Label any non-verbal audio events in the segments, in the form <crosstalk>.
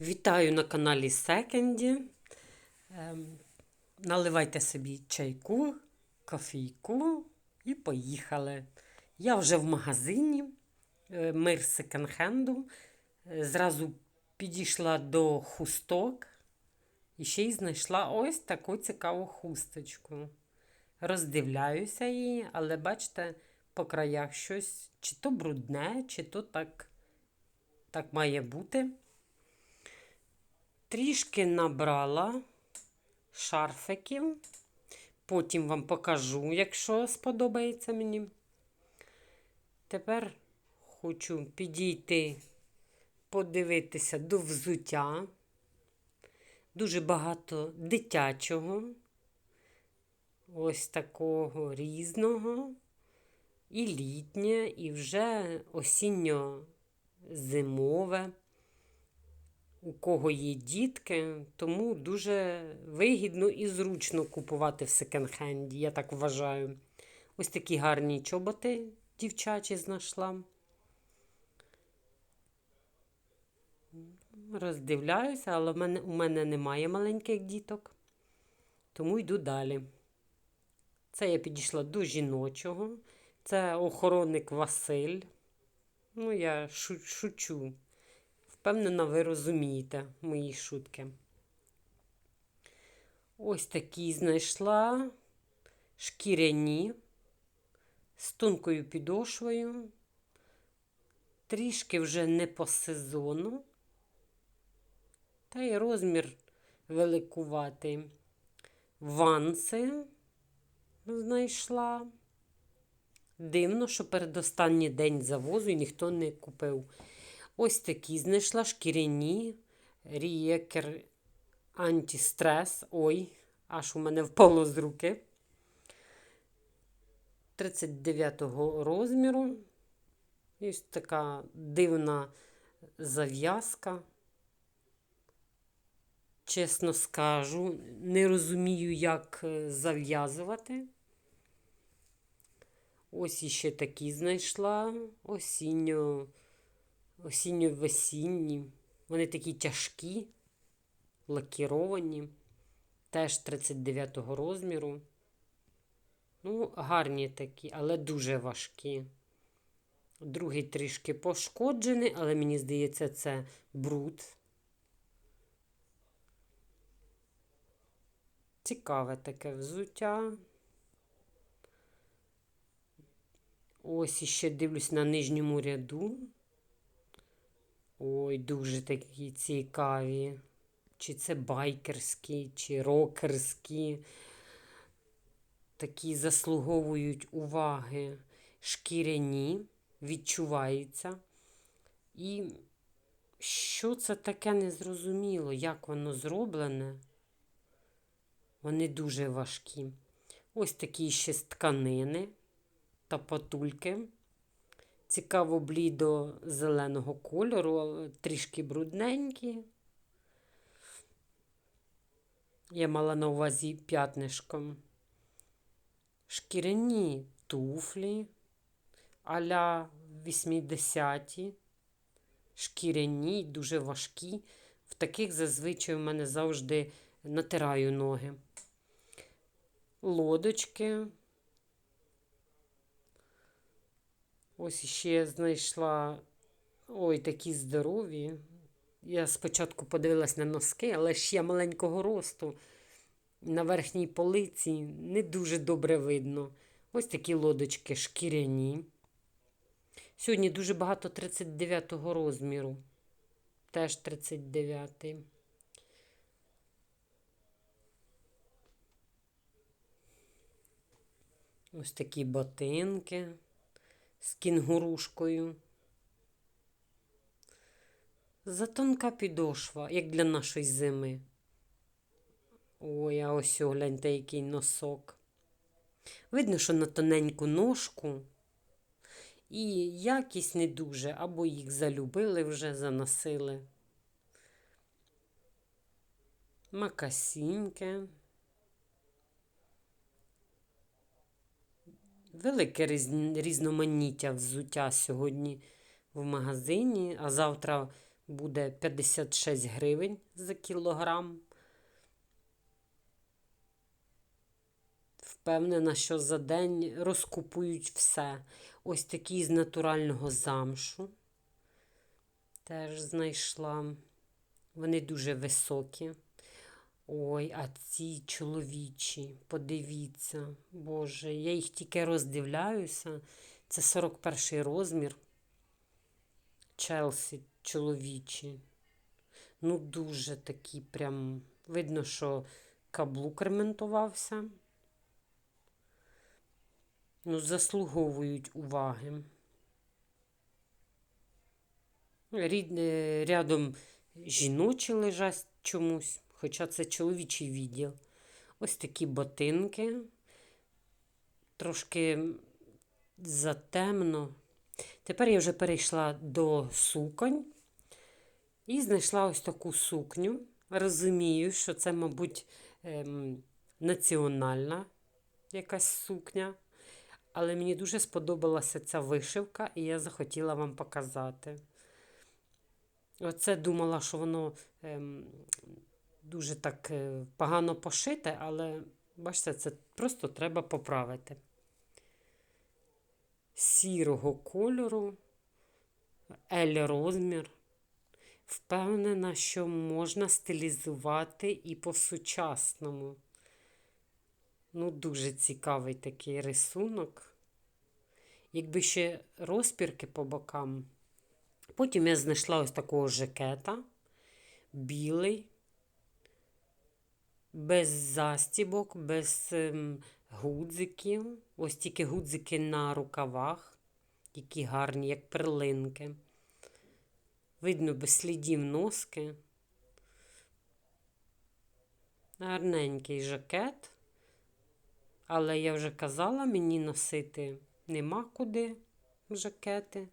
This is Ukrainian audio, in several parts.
Вітаю на каналі Секенді. Ем, наливайте собі чайку, кофійку і поїхали. Я вже в магазині е, Мир секонд-хенду. Е, Зразу підійшла до хусток і ще й знайшла ось таку цікаву хусточку. Роздивляюся її, але бачите, по краях щось чи то брудне, чи то так, так має бути. Трішки набрала шарфиків. Потім вам покажу, якщо сподобається мені. Тепер хочу підійти, подивитися до взуття. Дуже багато дитячого, ось такого різного, і літнє, і вже осінньо-зимове у кого є дітки, тому дуже вигідно і зручно купувати в секонд-хенді, я так вважаю. Ось такі гарні чоботи дівчачі знайшла. Роздивляюся, але у мене немає маленьких діток, тому йду далі. Це я підійшла до жіночого. Це охоронник Василь. Ну, я шучу. Впевнена, ви розумієте мої шутки. Ось такі знайшла шкіряні з тонкою підошвою. Трішки вже не по сезону. Та й розмір великуватий. Ванси знайшла. Дивно, що передостанній день завозу і ніхто не купив. Ось такі знайшла шкіряні рієкер антистрес. Ой, аж у мене впало з руки. 39-го розміру. Ось така дивна зав'язка. Чесно скажу, не розумію, як е, зав'язувати. Ось іще такі знайшла осінньо осінньо-весінні. Вони такі тяжкі, лакіровані, теж 39-го розміру. Ну, гарні такі, але дуже важкі. Другий трішки пошкоджений, але мені здається, це бруд. Цікаве таке взуття. Ось іще дивлюсь на нижньому ряду. Ой, дуже такі цікаві. Чи це байкерські, чи рокерські. Такі заслуговують уваги шкіряні, відчуваються. І що це таке незрозуміло, як воно зроблене? Вони дуже важкі. Ось такі ще з тканини та патульки. Цікаво блідо зеленого кольору, трішки брудненькі. Я мала на увазі п'ятнишком. Шкіряні туфлі аля 80-ті. Шкіряні, дуже важкі. В таких зазвичай у мене завжди натираю ноги. Лодочки. Ось ще я знайшла ой, такі здорові. Я спочатку подивилась на носки, але ж я маленького росту. На верхній полиці не дуже добре видно. Ось такі лодочки шкіряні. Сьогодні дуже багато 39-го розміру. Теж 39-й. Ось такі ботинки з кінгурушкою. Затонка підошва, як для нашої зими. Ой, а ось гляньте, який носок. Видно, що на тоненьку ножку. І якість не дуже, або їх залюбили вже, заносили. Макасіньки. Велике різноманіття взуття сьогодні в магазині, а завтра буде 56 гривень за кілограм. Впевнена, що за день розкупують все. Ось такі з натурального замшу. Теж знайшла. Вони дуже високі. Ой, а ці чоловічі, подивіться, Боже, я їх тільки роздивляюся. Це 41 розмір. Челсі чоловічі. Ну, дуже такі прям. Видно, що каблук ремонтувався. Ну, заслуговують уваги. Рід, е, рядом жіночі лежать чомусь, хоча це чоловічий відділ. Ось такі ботинки. Трошки затемно. Тепер я вже перейшла до суконь і знайшла ось таку сукню. Розумію, що це, мабуть, ем, національна якась сукня. Але мені дуже сподобалася ця вишивка, і я захотіла вам показати. Оце думала, що воно ем, дуже так е, погано пошите, але бачите, це просто треба поправити. Сірого кольору, L розмір. Впевнена, що можна стилізувати і по-сучасному. Ну, дуже цікавий такий рисунок. Якби ще розпірки по бокам. Потім я знайшла ось такого жакета, білий, без застібок, без ем, гудзиків. Ось тільки гудзики на рукавах, які гарні, як перлинки. Видно, без слідів носки. Гарненький жакет. Але я вже казала, мені носити нема куди жакети.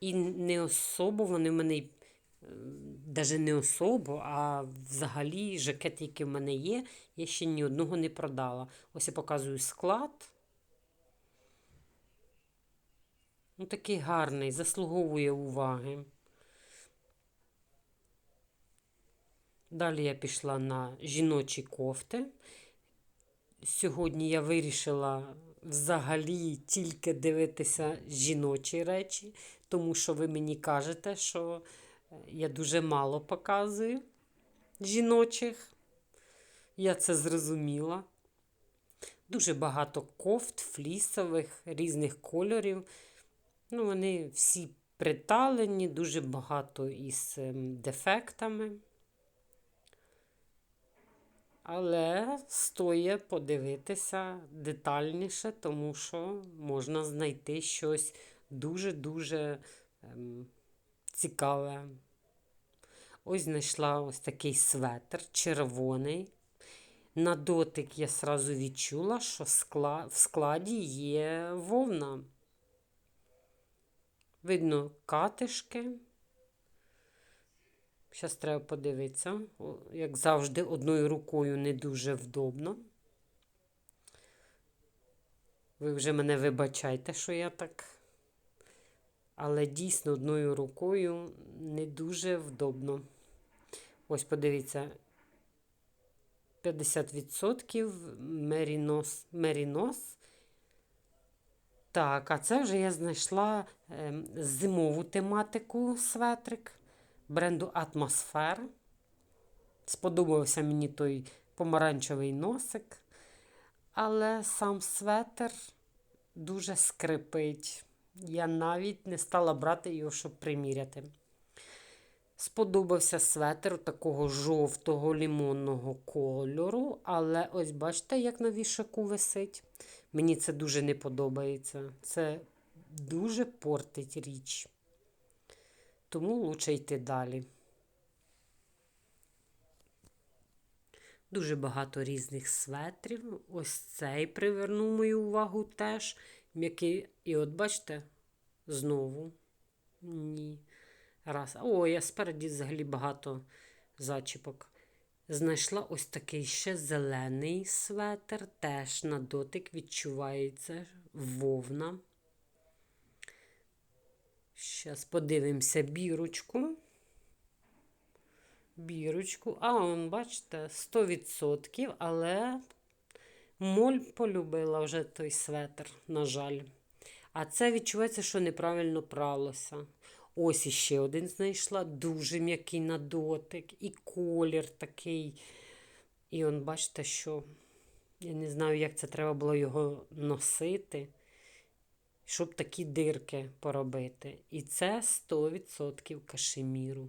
І не особо вони в мене, навіть не особо, а взагалі жакети, які в мене є, я ще ні одного не продала. Ось я показую склад. Ну, такий гарний, заслуговує уваги. Далі я пішла на жіночі кофти. Сьогодні я вирішила взагалі тільки дивитися жіночі речі, тому що ви мені кажете, що я дуже мало показую жіночих. Я це зрозуміла. Дуже багато кофт, флісових, різних кольорів. Ну, Вони всі приталені, дуже багато із ем, дефектами. Але стоїть подивитися детальніше, тому що можна знайти щось дуже-дуже ем, цікаве. Ось знайшла ось такий светр червоний. На дотик я сразу відчула, що в складі є вовна. Видно катишки. Зараз треба подивитися. Як завжди, одною рукою не дуже вдобно. Ви вже мене вибачайте, що я так. Але дійсно одною рукою не дуже вдобно. Ось подивіться. 50% мерінос. мерінос. Так, а це вже я знайшла е, зимову тематику светрик бренду Атмосфер. Сподобався мені той помаранчевий носик, але сам светр дуже скрипить. Я навіть не стала брати його, щоб приміряти. Сподобався светр такого жовтого лімонного кольору, але ось бачите, як на вішаку висить. Мені це дуже не подобається. Це дуже портить річ тому лучше йти далі. Дуже багато різних светрів. Ось цей привернув мою увагу теж. М'який. І от бачите, знову. Ні. Раз. О, я спереді взагалі багато зачіпок. Знайшла ось такий ще зелений светр, теж на дотик відчувається вовна. Зараз подивимося бірочку. бірочку. А, он, бачите, 100%, але моль полюбила вже той светр, на жаль. А це відчувається, що неправильно пралося. Ось іще один знайшла, дуже м'який на дотик, і колір такий. І он, бачите, що я не знаю, як це треба було його носити, щоб такі дирки поробити. І це 100% кашеміру.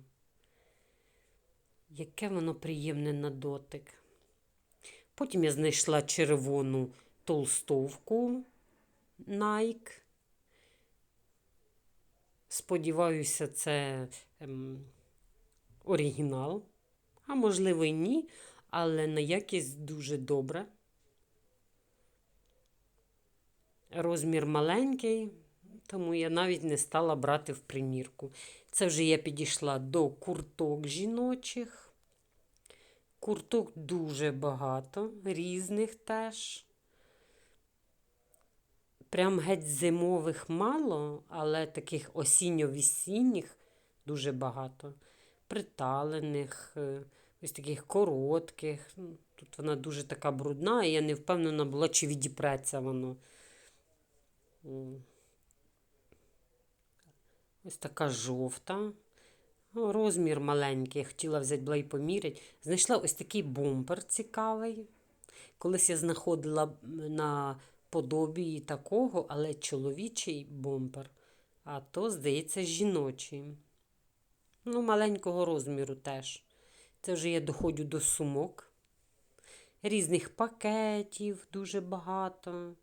Яке воно приємне на дотик. Потім я знайшла червону толстовку Nike. Сподіваюся, це ем, оригінал. А можливо, і ні, але на якість дуже добре. Розмір маленький, тому я навіть не стала брати в примірку. Це вже я підійшла до курток жіночих. Курток дуже багато, різних теж. Прям геть зимових мало, але таких осінньо-весінніх дуже багато. Приталених, е, ось таких коротких. Ну, Тут вона дуже така брудна, і я не впевнена була, чи відіпреться воно. Ось така жовта. Ну, Розмір маленький, я хотіла взяти була і поміряти. Знайшла ось такий бомбер цікавий. Колись я знаходила на подобії такого, але чоловічий бомбер. А то, здається, жіночий. Ну, маленького розміру теж. Це вже я доходжу до сумок. Різних пакетів дуже багато.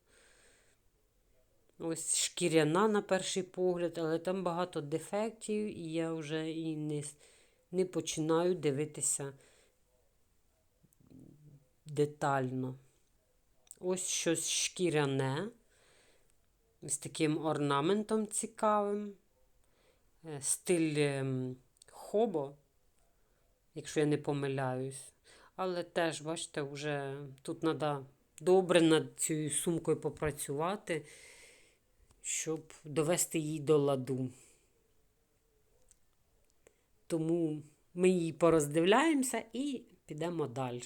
Ось шкіряна на перший погляд, але там багато дефектів, і я вже і не, не починаю дивитися детально. Ось щось шкіряне, з таким орнаментом цікавим. Е, Стиль ем, хобо, якщо я не помиляюсь. Але теж, бачите, вже тут треба добре над цією сумкою попрацювати щоб довести її до ладу. Тому ми її пороздивляємося і підемо далі.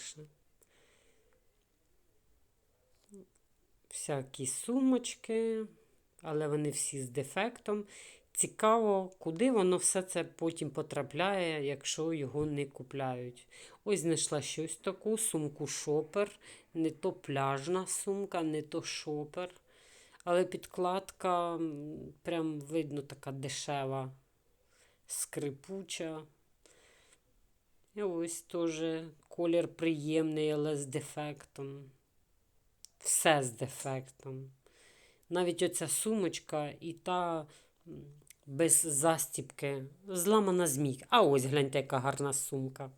Всякі сумочки, але вони всі з дефектом. Цікаво, куди воно все це потім потрапляє, якщо його не купляють. Ось знайшла щось таку сумку шопер. Не то пляжна сумка, не то шопер. Але підкладка прям видно така дешева, скрипуча. І ось теж колір приємний, але з дефектом. Все з дефектом. Навіть оця сумочка і та без застіпки, зламана змійка. А ось гляньте, яка гарна сумка.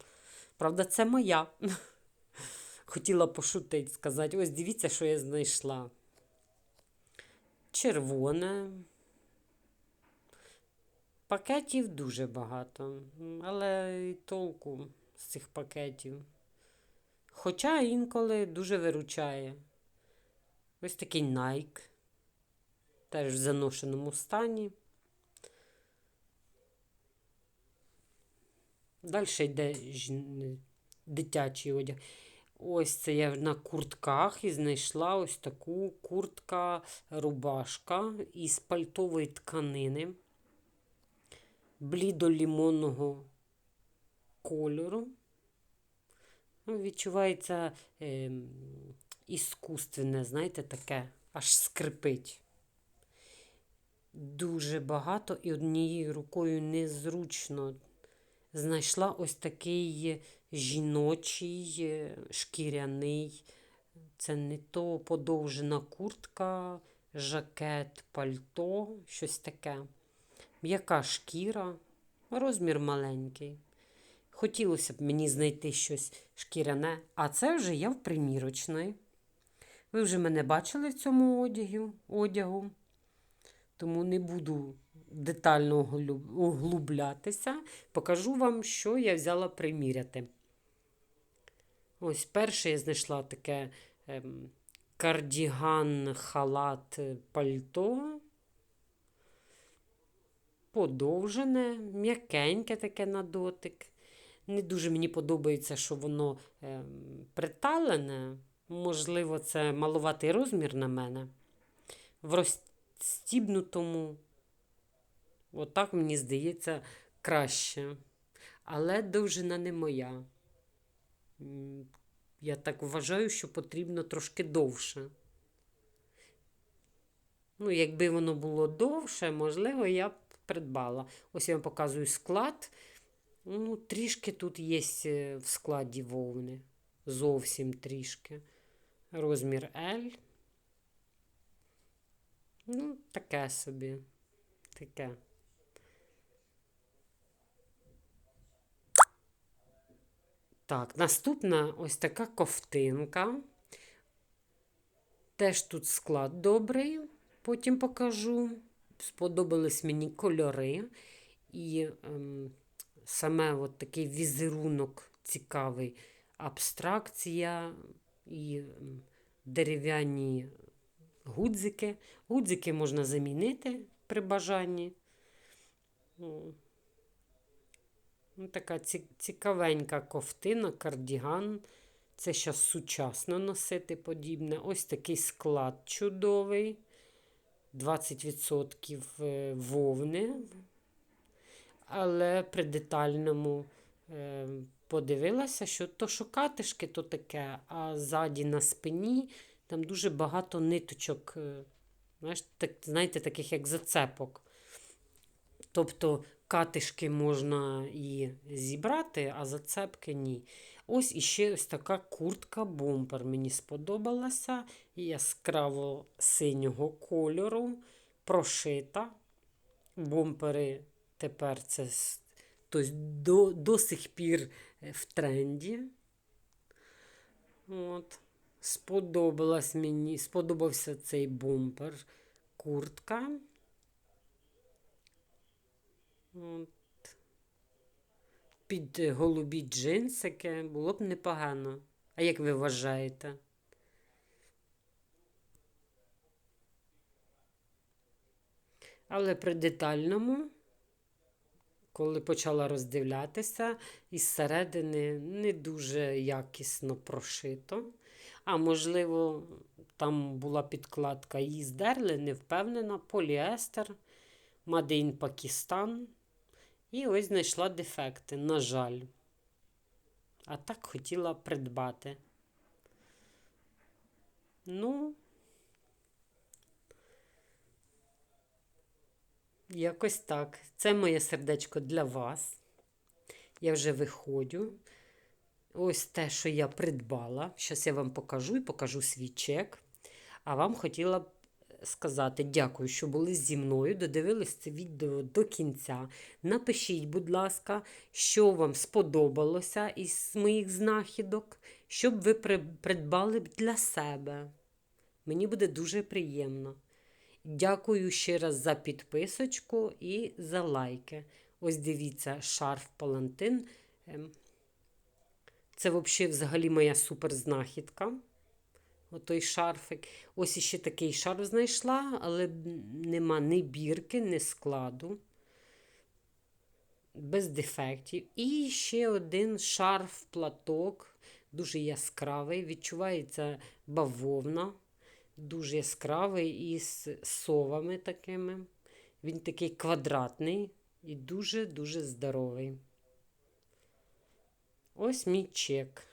Правда, це моя. <laughs> Хотіла пошутити, сказати, ось дивіться, що я знайшла червоне. Пакетів дуже багато, але і толку з цих пакетів. Хоча інколи дуже виручає. Ось такий Nike, теж в заношеному стані. Далі йде дитячий одяг. Ось це я на куртках і знайшла ось таку куртка-рубашка із пальтової тканини блідо-лімонного кольору. Ну, Відчувається е, іскусственне, знаєте, таке, аж скрипить. Дуже багато і однією рукою незручно. Знайшла ось такий жіночий, шкіряний. Це не то подовжена куртка, жакет, пальто, щось таке. М'яка шкіра, розмір маленький. Хотілося б мені знайти щось шкіряне, а це вже я в примірочної. Ви вже мене бачили в цьому одягу, одягу, тому не буду детально углублятися. Покажу вам, що я взяла приміряти. Ось перше я знайшла таке ем, кардіган, халат, е, пальто. Подовжене, м'якеньке таке на дотик. Не дуже мені подобається, що воно е, приталене. Можливо, це малуватий розмір на мене. В розстібнутому, отак, мені здається, краще. Але довжина не моя. Я так вважаю, що потрібно трошки довше. Ну, якби воно було довше, можливо, я б придбала. Ось я вам показую склад. Ну, трішки тут є е, в складі вовни. Зовсім трішки. Розмір L. Ну, таке собі. Таке. Так, наступна ось така ковтинка. Теж тут склад добрий, потім покажу. Сподобались мені кольори. І ем, саме от такий візерунок цікавий. Абстракція і дерев'яні гудзики. Гудзики можна замінити при бажанні. Ну, Ну, така цікавенька ковтина, кардіган. Це зараз сучасно носити подібне. Ось такий склад чудовий. 20% е, вовни. Але при детальному подивилася, що то що катишки, то таке, а ззаді на спині там дуже багато ниточок, е, знаєш, так, знаєте, таких як зацепок. Тобто катишки можна і зібрати, а зацепки ні. Ось іще ось така куртка бомпер. Мені сподобалася. Яскраво синього кольору, прошита. Бомпери тепер це тобто, до, до сих пір е, в тренді. От. Сподобалась мені, сподобався цей бомпер, куртка. От. Під е, голубі джинсики було б непогано. А як ви вважаєте? Але при детальному, коли почала роздивлятися, із середини не дуже якісно прошито. А можливо, там була підкладка, її здерли, не впевнена, поліестер, in Пакистан. І ось знайшла дефекти, на жаль. А так хотіла придбати. Ну, якось так. Це моє сердечко для вас. Я вже виходжу. Ось те, що я придбала. Зараз я вам покажу і покажу свій чек. А вам хотіла б сказати дякую, що були зі мною, додивились це відео до кінця. Напишіть, будь ласка, що вам сподобалося із моїх знахідок, щоб ви придбали б для себе. Мені буде дуже приємно. Дякую ще раз за підписочку і за лайки. Ось дивіться, шарф Палантин. Ем, Це взагалі, взагалі моя суперзнахідка. Отой шарфик. Ось іще такий шарф знайшла, але нема ні бірки, ні складу. Без дефектів. І ще один шарф, платок, дуже яскравий. Відчувається бавовна, дуже яскравий із совами такими. Він такий квадратний і дуже-дуже здоровий. Ось мій чек.